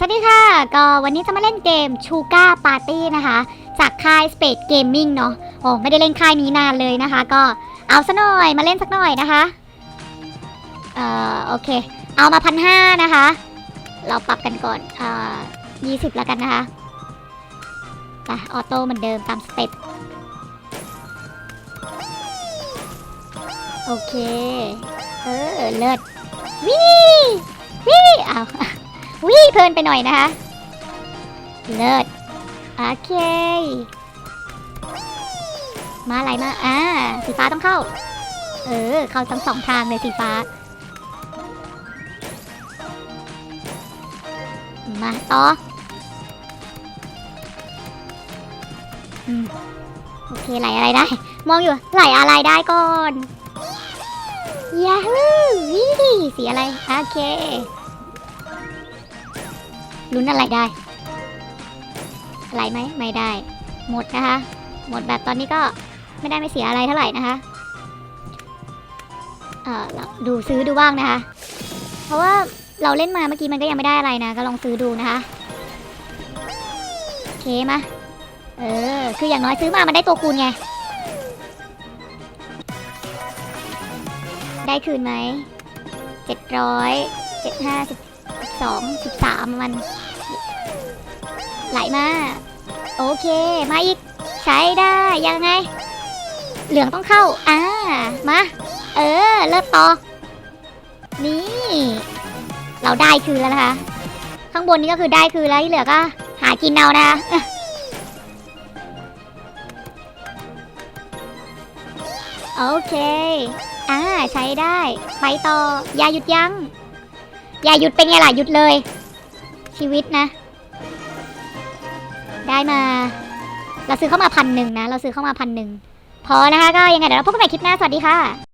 สวัสดีค่ะ ก็วันนี้จะมาเล่นเกมชูก้าปาร์ตี้นะคะ จากค่าย Space Gaming เนาะโอ้ไม่ได้เล่นค่ายนี้นานเลยนะคะ ก็เอาซะหน่อยมาเล่นสักหน่อยนะคะ เอ่อโอเค เอามาพันห้านะคะ เราปรับกันก่อนอ่ายี่สิบแล้วกันนะคะไปออโต้เหมือนเดิมตามสเต็ปโอเค เออเลิศวิวิเอาว วิ่เพลินไปหน่อยนะคะ เลิศโอเค มาอะไรมา อ่า สีฟ้าต้องเข้า เออ เข้าทั้งสองทางเลยสีฟ้า มาต่อโอเคไหลอะไรได้ มองอยู่ไหลอะไรได้ก่อนยาฮูวิสีอะไร โอเค ลุ้นอะไรได้ อะไรไหมไม่ได้ หมดนะคะ หมดแบบตอนนี้ก็ไม่ได้ไม่เสียอะไรเท่าไหร่นะคะ เอ่อเราดูซื้อดูบ้างนะคะ เพราะว่าเราเล่นมาเมื่อกี้มันก็ยังไม่ได้อะไรนะ ก็ลองซื้อดูนะคะโอเคมาเออ คืออย่างน้อยซื้อมามันได้ตัวคูณไง ได้คืนไหมเจ็ดร้อยเจ็ดห้าสิบ สองสิบสามมัน ไหลมา โอเค มาอีก ใช้ได้ยังไง เหลืองต้องเข้า อ่า มา เออเริ่มต่อ นี่ เราได้คืนแล้วนะคะ ข้างบนนี้ก็คือได้คืนแล้วที่เหลือก็ หากินเอานะคะโอเค อ่า ใช้ได้ ไปต่อ อย่าหยุดยัง้ง อย่าหยุดเป็นไงล่ะหยุดเลย ชีวิตนะ ได้มา เราซื้อเข้ามาพันหนึ่งนะ เราซื้อเข้ามาพันหนึ่งพอนะคะก็ยังไงเดี๋ยวเราพบกันใหม่คลิปหน้า สวัสดีค่ะ